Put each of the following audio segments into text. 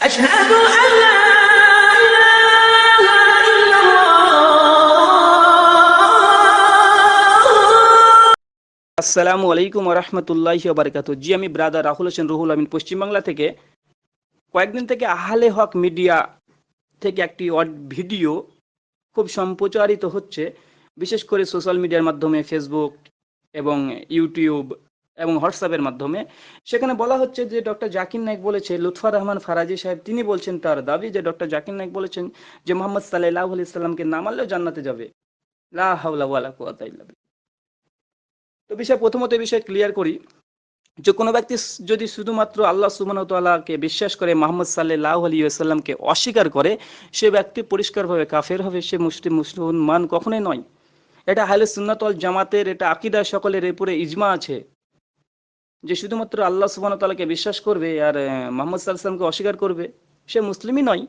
أشهد أن لا إله إلا الله আসসালামু আলাইকুম রহমতুল্লাহ বারকাত জি আমি ব্রাদার রাহুল হোসেন রুহুল আমিন পশ্চিমবাংলা থেকে কয়েকদিন থেকে আহলে হক মিডিয়া থেকে একটি অড- ভিডিও খুব সম্প্রচারিত হচ্ছে বিশেষ করে সোশ্যাল মিডিয়ার মাধ্যমে ফেসবুক এবং ইউটিউব এবং হোয়াটসঅ্যাপের মাধ্যমে। সেখানে বলা হচ্ছে যে ডক্টর জাকির নাইক বলেছে, লুৎফা রহমান ফারাজি সাহেব, তিনি বলছেন তার দাবি যে ডক্টর জাকির নাইক বলেছেন যে মোহাম্মদ সাল্লাহ আলি সাল্লামকে না মানলেও জান্নাতে যাবে। লা তো বিষয় প্রথমত বিষয় ক্লিয়ার করি যে কোনো ব্যক্তি যদি শুধুমাত্র আল্লাহ সুবাহকে বিশ্বাস করে মোহাম্মদ সাল্লাহ আলী আসাল্লামকে অস্বীকার করে, সে ব্যক্তি পরিষ্কারভাবে কাফের হবে, সে মুসলিম মুসলমান কখনোই নয়। এটা হালে সুন্নাতল জামাতের, এটা আকিদা সকলের এরপরে ইজমা আছে। যে শুধুমাত্র আল্লাহ সুবাহ তালাকে বিশ্বাস করবে আর মোহাম্মদ সাল্লামকে অস্বীকার করবে, সে মুসলিমই নয়।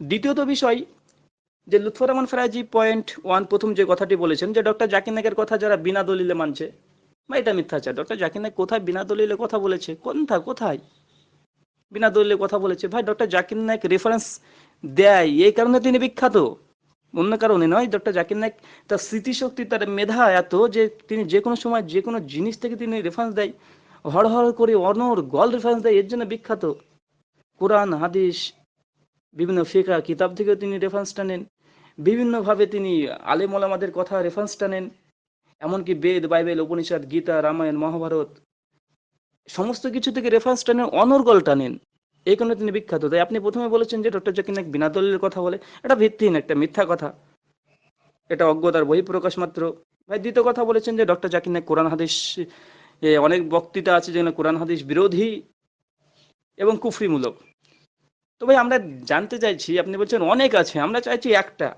দ্বিতীয়ত বিষয় যে লুৎফর রহমান ফরাজি পয়েন্ট ওয়ান প্রথম যে কথাটি বলেছেন যে ডক্টর জাকির নাকের কথা যারা বিনা দলিলে মানছে বা এটা মিথ্যাচার। ডক্টর জাকির নাক কোথায় বিনা দলিলে কথা বলেছে? কোনটা কোথায়? বিনা দলিলে কথা বলেছে। ভাই ডক্টর জাকির নায়ক রেফারেন্স দেয়, এই কারণে তিনি বিখ্যাত। অন্য কারণে নয়, ডক্টর জাকির নায়ক তার স্মৃতিশক্তি, তার মেধা এত যে তিনি যে কোনো সময় যে কোনো জিনিস থেকে তিনি রেফারেন্স দেয়। হর হর করে অনর গল রেফারেন্স দেয়, এর জন্য বিখ্যাত। কোরআন, হাদিস, বিভিন্ন ফিকা, কিতাব থেকেও তিনি রেফারেন্সটা নেন। বিভিন্নভাবে তিনি আলেম ওলামাদের কথা রেফারেন্সটা নেন। এমনকি বেদ, বাইবেল, উপনিষদ, গীতা, রামায়ণ, মহাভারত, সমস্ত কিছু থেকে রেফারেন্সটা নেন অনর্গলটা নেন। এই কারণে তিনি বিখ্যাত। তাই আপনি প্রথমে বলেছেন যে ডক্টর জাকির নায়ক বিনা দলিলের কথা বলে, এটা ভিত্তিহীন, একটা মিথ্যা কথা। এটা অজ্ঞতার বহিঃপ্রকাশ মাত্র। ভাই, দ্বিতীয় কথা বলেছেন যে ডক্টর জাকির নায়ক কোরআন হাদিস অনেক বক্তৃতা আছে যেখানে কোরআন হাদিস বিরোধী এবং কুফরিমূলক। তো ভাই, আমরা জানতে চাইছি, আপনি বলছেন অনেক আছে, আমরা চাইছি একটা।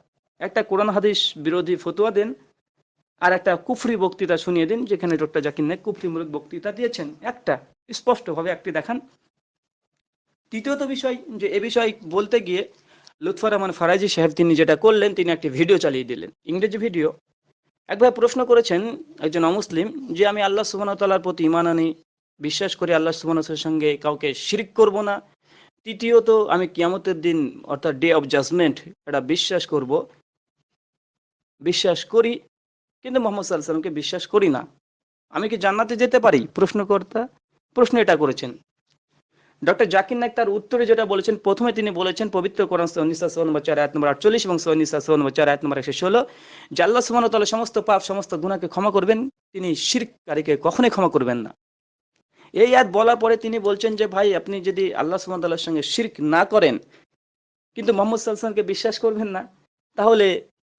একটা কোরআন হাদিস বিরোধী ফতুয়া দেন আর একটা কুফরি বক্তৃতা শুনিয়ে দিন, যেখানে ডক্টর জাকির নায়ক কুফরিমূলক বক্তৃতা দিয়েছেন। একটা, স্পষ্টভাবে একটি দেখান। তৃতীয়ত বিষয়, যে এ বিষয় বলতে গিয়ে লুৎফর রহমান ফারাজি সাহেব তিনি যেটা করলেন, তিনি একটি ভিডিও চালিয়ে দিলেন, ইংরেজি ভিডিও। একবার প্রশ্ন করেছেন একজন অমুসলিম যে, আমি আল্লাহ সুবাহতাল্লার প্রতি ইমান আনি, বিশ্বাস করি আল্লাহ সুবাহর সঙ্গে কাউকে শিরিক করব না। তৃতীয়ত, আমি কিয়ামতের দিন, অর্থাৎ ডে অফ জাজমেন্ট এটা বিশ্বাস করব। বিশ্বাস করি, কিন্তু মোহাম্মদ সাল্লাহ সাল্লামকে বিশ্বাস করি না। আমি কি জান্নাতে যেতে পারি? প্রশ্নকর্তা প্রশ্ন এটা করেছেন। ডক্টর জাকির নাইক তার উত্তরে যেটা বলেছেন, প্রথমে তিনি বলেছেন পবিত্র কোরআন সন্নিসা সোন বচার এক নম্বর আটচল্লিশ এবং সন্নিসা সোন বচার এক নম্বর একশো ষোলো। আল্লাহ সুবহানাহু ওয়া সমস্ত পাপ, সমস্ত গুনাহকে ক্ষমা করবেন। তিনি শিরকারীকে কখনোই ক্ষমা করবেন না। এই আয়াত বলার পরে তিনি বলছেন যে, ভাই, আপনি যদি আল্লাহ ওয়া তাআলার সঙ্গে শির্ক না করেন, কিন্তু মোহাম্মদ সাল্লামকে বিশ্বাস করবেন না, তাহলে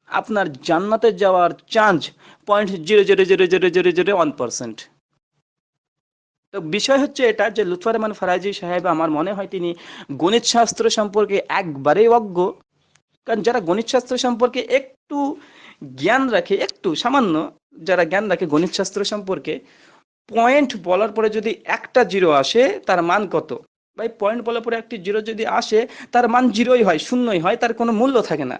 আপনার জান্নাতে যাওয়ার chance point zero zero zero zero zero zero one percent তো বিষয় হচ্ছে এটা যে লুৎফর রহমান ফারাজি সাহেব, আমার মনে হয় তিনি গণিত শাস্ত্র সম্পর্কে একবারেই অজ্ঞ। কারণ যারা গণিত শাস্ত্র সম্পর্কে একটু জ্ঞান রাখে, একটু সামান্য যারা জ্ঞান রাখে গণিত শাস্ত্র সম্পর্কে পয়েন্ট বলার পরে যদি একটা জিরো আসে, তার মান কত? ভাই পয়েন্ট বলার পরে একটি জিরো যদি আসে, তার মান জিরোই হয়, শূন্যই হয়, তার কোনো মূল্য থাকে না।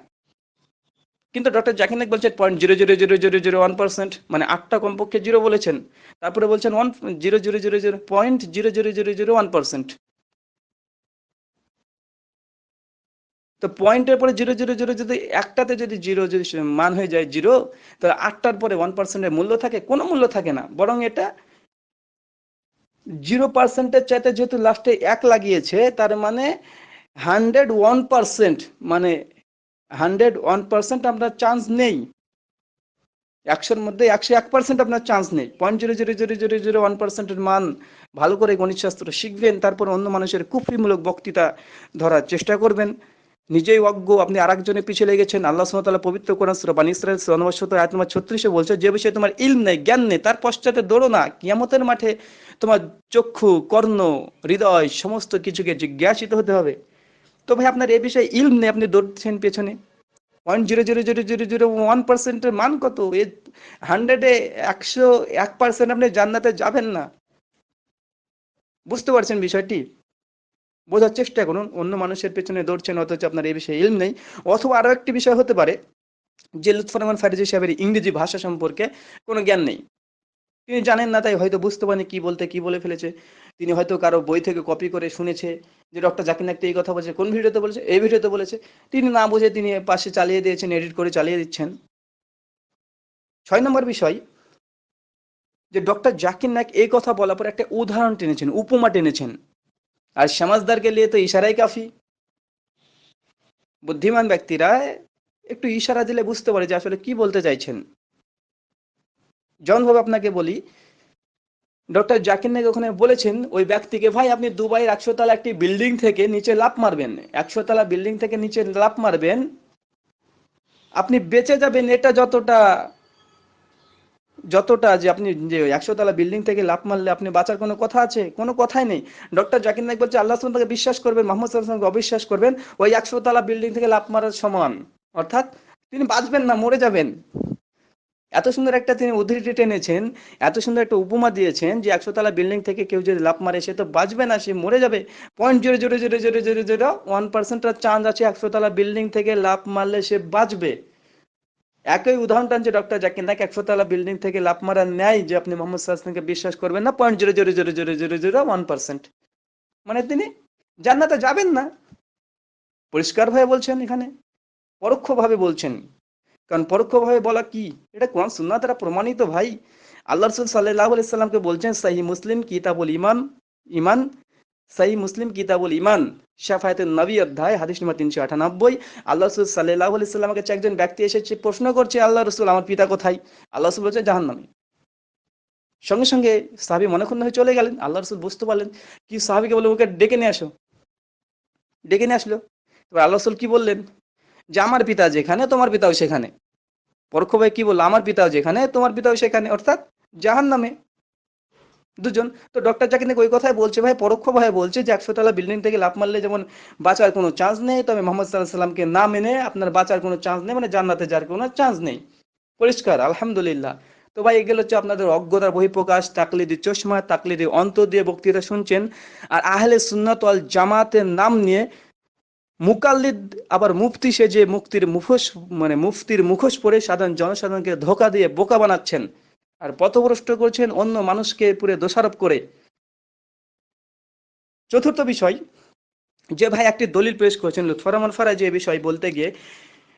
কিন্তু ডক্টর জাকির নাইক বলছেন point zero zero zero zero zero one percent মানে আটটা কমপক্ষে জিরো বলেছেন তারপরে বলছেন one zero zero zero zero point zero zero zero zero one percent তো পয়েন্টের পরে জিরো জিরো জিরো যদি একটাতে যদি জিরো যদি মান হয়ে যায় জিরো তাহলে আটটার পরে ওয়ান পার্সেন্টের মূল্য থাকে কোনো মূল্য থাকে না বরং এটা জিরো পার্সেন্টের চাইতে যেহেতু লাস্টে এক লাগিয়েছে তার মানে হান্ড্রেড ওয়ান পার্সেন্ট মানে হান্ড্রেড ওয়ান পার্সেন্ট আপনার চান্স নেই। একশোর মধ্যে একশো এক পার্সেন্ট আপনার চান্স নেই। Point zero zero zero zero zero one পার্সেন্টের মান ভালো করে গণিত শাস্ত্র শিখবেন, তারপর অন্য মানুষের কুফরিমূলক বক্তৃতা ধরার চেষ্টা করবেন। নিজেই অজ্ঞ, আপনি আরেকজনের পিছিয়ে লেগেছেন। আল্লাহ সুমতাল্লাহ পবিত্র কোরআন সুরা বানী ইসরায়েল সনবশত আয়াত নম্বর ছত্রিশে বলছে, যে বিষয়ে তোমার ইলম নেই, জ্ঞান নেই, তার পশ্চাতে দৌড়ো না। কিয়ামতের মাঠে তোমার চক্ষু, কর্ণ, হৃদয়, সমস্ত কিছুকে জিজ্ঞাসিত হতে হবে। তো ভাই আপনার এ বিষয়ে ইলম নেই আপনি দৌড়ছেন পেছনে। Point zero zero zero zero zero one পার্সেন্টের মান কত? এ হান্ড্রেডে একশো এক পার্সেন্ট আপনি জান্নাতে যাবেন না। বুঝতে পারছেন বিষয়টি? বোঝার চেষ্টা করুন, অন্য মানুষের পেছনে দৌড়ছেন অথচ আপনার এই বিষয়ে ইলম নেই। অথবা আরও একটি বিষয় হতে পারে, যে লুৎফর রহমান ফারিজি সাহেবের ইংরেজি ভাষা সম্পর্কে কোনো জ্ঞান নেই। তিনি জানেন না, তাই হয়তো বুঝতে পারেন কি বলতে, কি বলে ফেলেছে। তিনি হয়তো কারও বই থেকে কপি করে শুনেছে যে ডক্টর জাকির নাইক এই কথা বলছে, কোন ভিডিওতে বলেছে? এই ভিডিওতে বলেছে। তিনি না বুঝে তিনি পাশে চালিয়ে দিয়েছেন এডিট করে চালিয়ে দিচ্ছেন। ছয় নম্বর বিষয়, যে ডক্টর জাকির নাইক এই কথা বলার পর একটা উদাহরণ টেনেছেন, উপমা টেনেছেন। আর সমাজদারকে নিয়ে তো ইশারাই কাফি। বুদ্ধিমান ব্যক্তিরা একটু ইশারা দিলে বুঝতে পারে যে আসলে কি বলতে চাইছেন। যেমনভাবে আপনাকে বলি ডক্টর জাকির নাইক ওখানে বলেছেন, ওই ব্যক্তিকে, ভাই, আপনি দুবাইয়ের একশো তালা একটি বিল্ডিং থেকে নিচে লাফ মারবেন। একশো তালা বিল্ডিং থেকে নিচে লাফ মারবেন। আপনি বেঁচে যাবেন এটা যতটা যতটা যে আপনি যে একশো তলা বিল্ডিং থেকে লাফ মারলে আপনি বাঁচার কোনো কথা আছে? কোনো কথাই নেই। ডক্টর জাকির নাইক বলছে, আল্লাহ তাকে বিশ্বাস করবেন, মোহাম্মদ সাল্লামকে অবিশ্বাস করবেন। ওই একশো তলা বিল্ডিং থেকে লাফ মারার সমান। অর্থাৎ তিনি বাঁচবেন না, মরে যাবেন। এত সুন্দর একটা তিনি উদ্ধৃতি টেনেছেন এত সুন্দর একটা উপমা দিয়েছেন যে একশো তলা বিল্ডিং থেকে কেউ যদি লাফ মারে সে তো বাঁচবে না সে মরে যাবে point zero zero zero zero zero zero one পার্সেন্টের চান্স আছে একশো তলা বিল্ডিং থেকে লাফ মারলে সে বাঁচবে একই উদাহরণ টানছে ডক্টর জাকির নাইক একশো তলা বিল্ডিং থেকে লাফ মারা নেয় যে আপনি মোহাম্মদ সাল্লামকে বিশ্বাস করবেন না point zero zero zero zero zero zero one percent মানে তিনি জান্নাতে যাবেন না পরিষ্কারভাবে বলছেন এখানে পরোক্ষভাবে বলছেন কারণ পরোক্ষভাবে বলা কি? এটা কোরআন সুন্নাহ দ্বারা প্রমাণিত ভাই। আল্লাহ রসুল সাল্লাহ আলাইসাল্লামকে বলছেন সাহি মুসলিম কিতাবুল ইমান ইমান সাহি মুসলিম কিতাবুল ইমান শাফায়াতুল নবী অধ্যায়, হাদিস নম্বর তিনশো আটানব্বই। আল্লাহ রসুল সাল্লাহ আলাইসাল্লামের কাছে একজন ব্যক্তি এসেছে, প্রশ্ন করছে, আল্লাহ রসুল, আমার পিতা কোথায়? আল্লাহ রসুল বলছে জাহান্নামে। সঙ্গে সঙ্গে সাহাবি মনে হয়ে চলে গেলেন। আল্লাহ রসুল বুঝতে পারলেন, কি সাহাবিকে বলে ওকে ডেকে নিয়ে আসো? ডেকে নিয়ে আসলো। এবার আল্লাহ রসুল কি বললেন? যে আমার পিতা যেখানে, তোমার পিতাও সেখানে। পরোক্ষ ভাই কি বলল? আমার পিতাও যেখানে, তোমার পিতাও সেখানে। অর্থাৎ জাহান নামে দুজন। তো ডক্টর জাকির নাইক ওই কথাই বলছে ভাই পরোক্ষ ভাই বলছে যে একশো তলা বিল্ডিং থেকে লাফ মারলে যেমন বাঁচার কোনো চান্স নেই, তবে মোহাম্মদ সাল্লাহ সাল্লামকে না মেনে আপনার বাঁচার কোনো চান্স নেই মানে জান্নাতে যার কোনো চান্স নেই। পরিষ্কার, আলহামদুলিল্লাহ। তো ভাই, এগুলো হচ্ছে আপনাদের অজ্ঞতার বহিঃপ্রকাশ, তাকলিদি চশমা, তাকলিদি অন্তর দিয়ে বক্তৃতা শুনছেন। আর আহলে সুন্নাত জামাতের নাম নিয়ে মুকাল্লিদ আবার মুফতি সে যে মুক্তির মুখোশ মানে মুফতির মুখোশ পরে সাধারণ জনসাধারণকে ধোকা দিয়ে বোকা বানাচ্ছেন আর পথভ্রষ্ট করছেন অন্য মানুষকে পুরে দোষারোপ করে। চতুর্থ বিষয়, যে ভাই একটি দলিল পেশ করেছেন লুৎফরমান ফারা যে বিষয় বলতে গিয়ে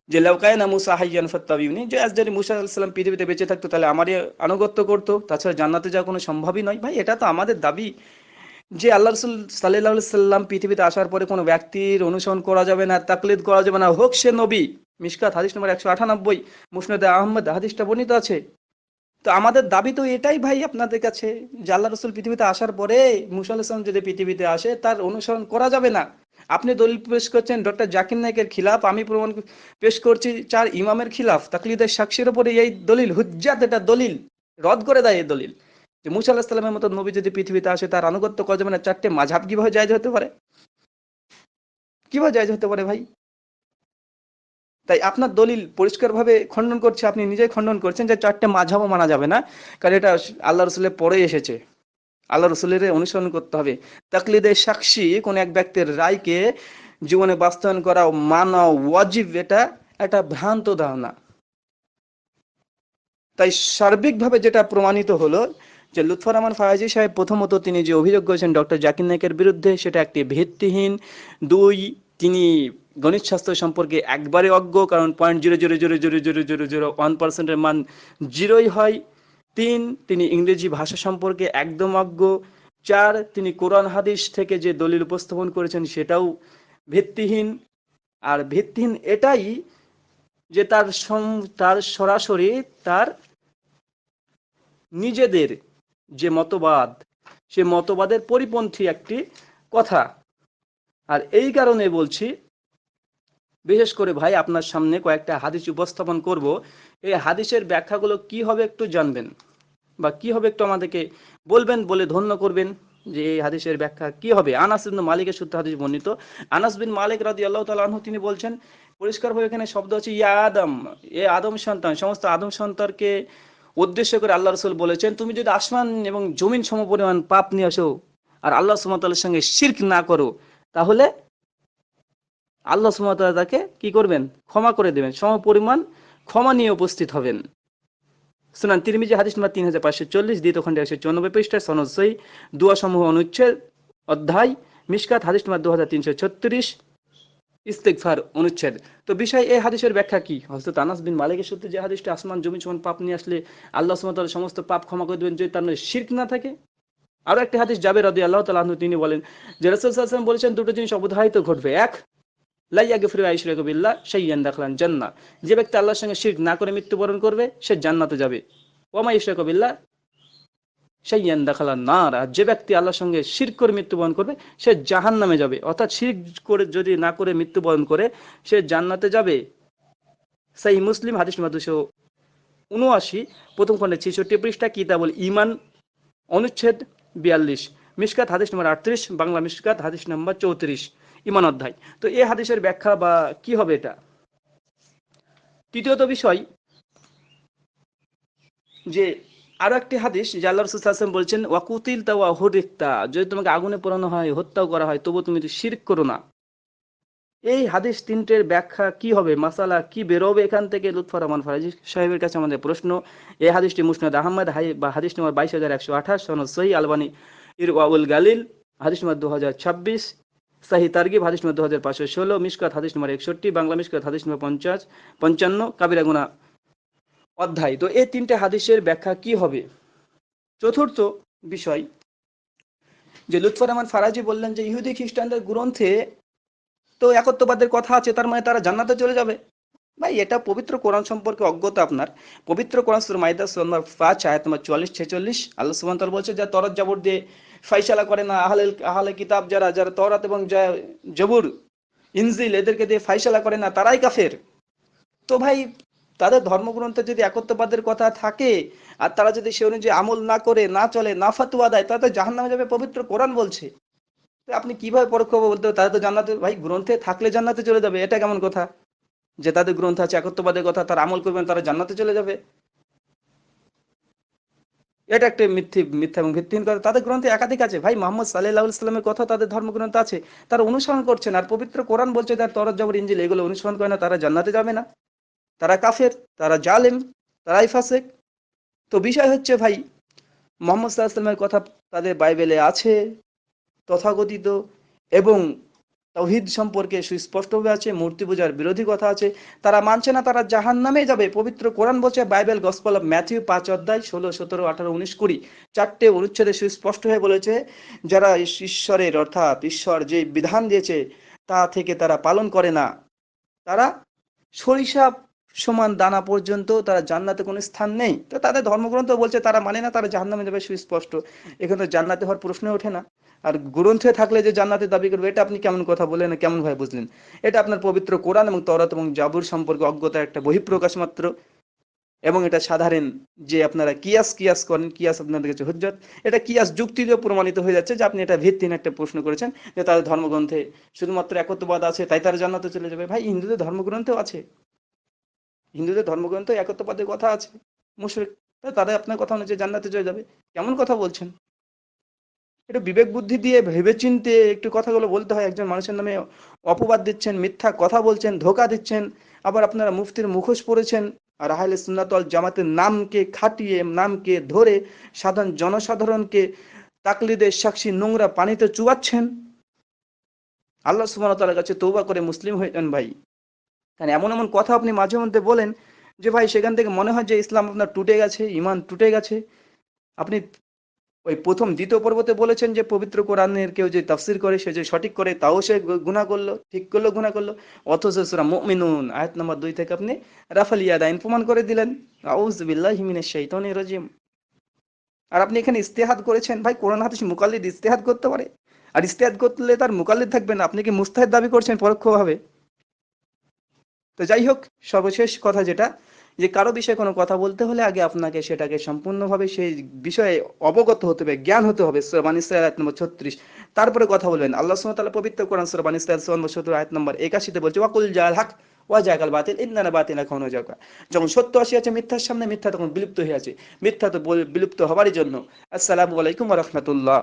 যে লৌকায়না মুসা হাইয়ান ফত্তাবিউনি যে আজ যদি মুসা আলাহিসাল্লাম পৃথিবীতে বেঁচে থাকতো তাহলে আমারই আনুগত্য করতো, তাছাড়া জান্নাতে যাওয়া কোনো সম্ভবই নয়। ভাই, এটা তো আমাদের দাবি। যে আল্লাহ রসুল সাল্লাহ সাল্লাম পৃথিবীতে আসার পরে কোনো ব্যক্তির অনুসরণ করা যাবে না, তাকলিদ করা যাবে না। হোক সে নবী। মিসকাত হাদিস নম্বর একশো আটানব্বই। মুসনদ আহমদ হাদিসটা বর্ণিত আছে। তো আমাদের দাবি তো এটাই ভাই আপনাদের কাছে যে আল্লাহ রসুল পৃথিবীতে আসার পরে মুসা আলাহিসাম যদি পৃথিবীতে আসে, তার অনুসরণ করা যাবে না। আপনি দলিল পেশ করছেন ডক্টর জাকির নায়কের খিলাফ, আমি প্রমাণ পেশ করছি চার ইমামের খিলাফ। তাকলিদের সাক্ষীর উপরে এই দলিল, হুজ্জাত এটা দলিল, রদ করে দেয় এই দলিল। যে মুসা আল্লাহ সাল্লামের মতো নবী যদি পৃথিবীতে আসে, তার আনুগত্য করা যাবে না চারটে মাঝাব কীভাবে জায়জ হতে পারে? কীভাবে জায়জ হতে পারে ভাই? তাই আপনার দলিল পরিষ্কারভাবে খণ্ডন করছে, আপনি নিজেই খণ্ডন করছেন যে চারটে মাঝাবও মানা যাবে না, কারণ এটা আল্লাহ রসুলের পরে এসেছে। আল্লাহ রসুলের অনুসরণ করতে হবে। তাকলিদের সাক্ষী কোন এক ব্যক্তির রায়কে জীবনে বাস্তবায়ন করা মানা ওয়াজিব, এটা একটা ভ্রান্ত ধারণা। তাই সার্বিকভাবে যেটা প্রমাণিত হলো যে লুৎফর রহমান ফায়াজি সাহেব প্রথমত তিনি যে অভিযোগ করেছেন ডক্টর জাকির নায়কের বিরুদ্ধে, সেটা একটি ভিত্তিহীন। দুই, তিনি গণিত শাস্ত্র সম্পর্কে একবারে অজ্ঞ, কারণ point zero zero zero zero zero zero zero one পার্সেন্টের মান জিরোই হয়। তিন, তিনি ইংরেজি ভাষা সম্পর্কে একদম অজ্ঞ। চার, তিনি কোরআন হাদিস থেকে যে দলিল উপস্থাপন করেছেন, সেটাও ভিত্তিহীন। আর ভিত্তিহীন এটাই যে তার তার সরাসরি তার নিজেদের যে মতবাদ, সে মতবাদের পরিপন্থী একটি কথা। আর এই কারণে বলছি, বিশেষ করে ভাই আপনার সামনে কয়েকটা হাদিস উপস্থাপন করব। এই হাদিসের ব্যাখ্যাগুলো কি হবে একটু জানবেন বা কি হবে একটু আমাদেরকে বলবেন বলে ধন্য করবেন যে এই হাদিসের ব্যাখ্যা কি হবে। আনাস বিন মালিকের সূত্র হাদিস বর্ণিত, আনাস বিন মালিক রাদি আল্লাহ তালু তিনি বলছেন, পরিষ্কারভাবে এখানে শব্দ হচ্ছে ইয়া আদম। এ আদম সন্তান, সমস্ত আদম সন্তানকে উদ্দেশ্য করে আল্লাহ রসুল বলেছেন, তুমি যদি আসমান এবং জমিন সমপরিমাণ পাপ নিয়ে আসো আর আল্লাহ সুমতালের সঙ্গে শির্ক না করো, তাহলে আল্লাহ সুমতাল তাকে কি করবেন? ক্ষমা করে দেবেন। সম পরিমাণ ক্ষমা নিয়ে উপস্থিত হবেন। শুনান তিরমিজি, হাদিস নম্বর তিন হাজার পাঁচশো চল্লিশ, দ্বিতীয় খন্ডে একশো চৌরানব্বই পৃষ্ঠা সনদ সই দুয়া সমূহ অনুচ্ছেদ অধ্যায়, মিশকাত, হাদিস নম্বর দু হাজার তিনশো ছত্রিশ ইস্তেকফার অনুচ্ছেদ। তো বিষয় এই হাদিসের ব্যাখ্যা কি? হজরত আনাস বিন মালিকের সত্যি যে হাদিসটা আসমান জমি সমান পাপ নিয়ে আসলে আল্লাহ সুমতাল সমস্ত পাপ ক্ষমা করে দেবেন, যদি তার মধ্যে শির্ক না থাকে? আরও একটি হাদিস যাবে রদি আল্লাহ তালাহ তিনি বলেন যে রসুল সাল্লাম বলেছেন, দুটো জিনিস অবধারিত ঘটবে। এক লাইয়াগে ফিরে আইসরে কবিল্লা সেই ইয়ান দেখলান জান্না যে ব্যক্তি আল্লাহর সঙ্গে শির্ক না করে মৃত্যুবরণ করবে, সে জান্নাতে যাবে। ওমা ইসরে কবিল্লা সেই দেখালাম না আর যে ব্যক্তি আল্লাহর সঙ্গে শির করে মৃত্যুবরণ করবে, সে জাহান নামে যাবে। অর্থাৎ শির করে, যদি না করে মৃত্যুবরণ করে, সে জান্নাতে যাবে। সেই মুসলিম হাদিস নম্বর দুশো উনআশি, প্রথম খণ্ডে ছেষট্টি পৃষ্ঠা, কিতাবুল ইমান অনুচ্ছেদ বিয়াল্লিশ। মিসকাত হাদিস নম্বর আটত্রিশ, বাংলা মিসকাত হাদিস নম্বর চৌত্রিশ ইমান অধ্যায়। তো এই হাদিসের ব্যাখ্যা বা কি হবে এটা? তৃতীয়ত বিষয় যে আরও একটি হাদিস যে আল্লাহ রসুল আসলাম বলছেন, ওয়াকুতিল তা হরিকতা যদি তোমাকে আগুনে পোড়ানো হয়, হত্যাও করা হয় তবু তুমি শিরক করো না। এই হাদিস তিনটের ব্যাখ্যা কি হবে, মাসালা কি বেরোবে এখান থেকে? লুৎফর রহমান ফরাজি সাহেবের কাছে আমাদের প্রশ্ন। এই হাদিসটি মুসনাদ আহমদ, হাই বা হাদিস নম্বর বাইশ হাজার একশো আঠাশ, সনদ সহি, আলবানি ইর ওয়াউল গালিল, হাদিস নম্বর দু হাজার ছাব্বিশ, সাহি তারগিব, হাদিস নম্বর দু হাজার পাঁচশো ষোলো মিসকাত হাদিস নম্বর একষট্টি, বাংলা মিসকাত হাদিস নম্বর পঞ্চাশ, পঞ্চান্ন কাবিরাগুনা অধ্যায়। তো এই তিনটে হাদিসের ব্যাখ্যা কি হবে? চতুর্থ বিষয়, যে লুৎফর রহমান ফারাজি বললেন যে, ইহুদি খ্রিস্টানদের গ্রন্থে তো একত্ববাদের কথা আছে, তার মানে তারা জান্নাতে চলে যাবে। ভাই, এটা পবিত্র কোরআন সম্পর্কে অজ্ঞতা আপনার। পবিত্র কোরআন সুর মাইদা সুন্দর পাঁচ, আয়াত নম্বর চুয়াল্লিশ, ছেচল্লিশ। আল্লাহ তাআলা বলছে, যা তরত জাবর দিয়ে ফাইসালা করে না, আহলে আহলে কিতাব যারা যারা তরাত এবং যা জবুর ইনজিল এদেরকে দিয়ে ফাইসালা করে না, তারাই কাফের। তো ভাই তাদের ধর্মগ্রন্থে যদি একত্ববাদের কথা থাকে, আর তারা যদি সে অনুযায়ী আমল না করে, না চলে, না ফাতুয়া দেয়, তাহলে জাহান নামে যাবে, পবিত্র কোরআন বলছে। তো আপনি কীভাবে পরোক্ষ বলতে তারা তো জান্নাতে, ভাই, গ্রন্থে থাকলে জান্নাতে চলে যাবে, এটা কেমন কথা? যে তাদের গ্রন্থ আছে, একত্ববাদের কথা, তারা আমল করবেন তারা জান্নাতে চলে যাবে। এটা একটা মিথ্যে, মিথ্যা এবং ভিত্তিহীন কথা। তাদের গ্রন্থে একাধিক আছে। ভাই, মোহাম্মদ সাল্লাহ ইসলামের কথা তাদের ধর্মগ্রন্থ আছে। তারা অনুসরণ করছেন আর পবিত্র কোরআন বলছে, তার তরজ, জবর ইঞ্জিল এগুলো অনুসরণ করে না, তারা জান্নাতে যাবে না। তারা কাফের, তারা জালেম, তারাই ফাসেক। তো বিষয় হচ্ছে ভাই, মোহাম্মদ সাল্লামের কথা তাদের বাইবেলে আছে, তথাকথিত এবং তৌহিদ সম্পর্কে সুস্পষ্টভাবে আছে, মূর্তি পূজার বিরোধী কথা আছে। তারা মানছে না তারা জাহান নামে যাবে। পবিত্র কোরআন বলছে, বাইবেল গসপল অফ ম্যাথিউ পাঁচ অধ্যায় ষোলো, সতেরো, আঠারো, উনিশ, কুড়ি চারটে অনুচ্ছেদে সুস্পষ্ট হয়ে বলেছে, যারা ঈশ্বরের অর্থাৎ ঈশ্বর যে বিধান দিয়েছে, তা থেকে তারা পালন করে না। তারা সরিষা সমান দানা পর্যন্ত তারা জান্নাতে কোনো স্থান নেই। তো তাদের ধর্মগ্রন্থ বলছে, তারা মানে না, তারা জাহান্নামে যাবে সুস্পষ্ট এখানে তো জান্নাতে হওয়ার প্রশ্ন ওঠে না। আর গ্রন্থে থাকলে যে জান্নাতে দাবি করবে, এটা আপনি কেমন কথা বলেন কেমন ভাবে বুঝলেন? এটা আপনার পবিত্র কোরআন এবং তরত এবং জাবুর সম্পর্কে অজ্ঞতার একটা বহিঃপ্রকাশ মাত্র। এবং এটা সাধারণ যে আপনারা কিয়াস কিয়াস করেন, কিয়াস আপনাদের কাছে হুজ্জত। এটা কিয়াস যুক্তি দিয়ে প্রমাণিত হয়ে যাচ্ছে যে আপনি এটা ভিত্তিহীন একটা প্রশ্ন করেছেন যে তাদের ধর্মগ্রন্থে শুধুমাত্র একত্ববাদ আছে, তাই তারা জান্নাতে চলে যাবে। ভাই, হিন্দুদের ধর্মগ্রন্থেও আছে। হিন্দুদের ধর্মগ্রন্থ একত্ববাদের কথা আছে, মুশরিক তারা আপনার কথা অনুযায়ী জান্নাতে চলে যাবে। কেমন কথা বলছেন? একটু বিবেক বুদ্ধি দিয়ে ভেবে চিনতে একটু কথাগুলো বলতে হয়, একজন মানুষের নামে অপবাদ দিচ্ছেন, মিথ্যা কথা বলছেন, ধোকা দিচ্ছেন, আবার আপনারা মুফতির মুখোশ পড়েছেন আর আহলে সুন্নাতল জামাতের নামকে খাটিয়ে, নামকে ধরে সাধারণ জনসাধারণকে তাকলিদের সাক্ষী নোংরা পানিতে চুয়াচ্ছেন আল্লাহ সুবাহতালার কাছে তৌবা করে মুসলিম হয়ে যান ভাই। কারণ এমন এমন কথা আপনি মাঝে মধ্যে বলেন যে, ভাই, সেখান থেকে মনে হয় যে ইসলাম আপনার টুটে গেছে ইমান টুটে গেছে। আপনি ওই প্রথম, দ্বিতীয় পর্বতে বলেছেন যে, পবিত্র কোরআনের কেউ যে তাফসির করে, সে যে সঠিক করে, তাও সে গুণা করল, ঠিক করল গুণা করল। অথচ সুরা মুমিনুন, আয়াত নম্বর দুই থেকে আপনি রাফাল ইয়াদাইন প্রমাণ করে দিলেন। আউজবিল্লাহ হিমিনের শৈতনের রাজিম। আর আপনি এখানে ইস্তেহাদ করেছেন, ভাই, কোরআন হাদিস মুকাল্লিদ ইস্তেহাদ করতে পারে? আর ইস্তেহাদ করলে তার মুকাল্লিদ থাকবেন আপনি কি মুস্তাহিদ দাবি করছেন পরোক্ষভাবে? তো যাই হোক সর্বশেষ কথা যেটা, যে কারও বিষয়ে কোনো কথা বলতে হলে আগে আপনাকে সেটাকে সম্পূর্ণভাবে সেই বিষয়ে অবগত হতে হবে, জ্ঞান হতে হবে। সোরবান ইসরায়েল আয়াত নম্বর ছত্রিশ। তারপরে কথা বলবেন। আল্লাহ সুমতাল্লাহ পবিত্র কোরআন সোরবান ইসরায়েল সোয়ান সত্তর আয়াত নম্বর একাশিতে বলছে ওয়াকুল জাল হাক, ওয়া জাকাল বাতিল ইন্দানা বাতিল এখন জাকা যখন সত্য আসিয়াছে মিথ্যার সামনে, মিথ্যা তখন বিলুপ্ত হয়ে আছে মিথ্যা তো বিলুপ্ত হবারই জন্য। আসসালামু আলাইকুম রহমতুল্লাহ।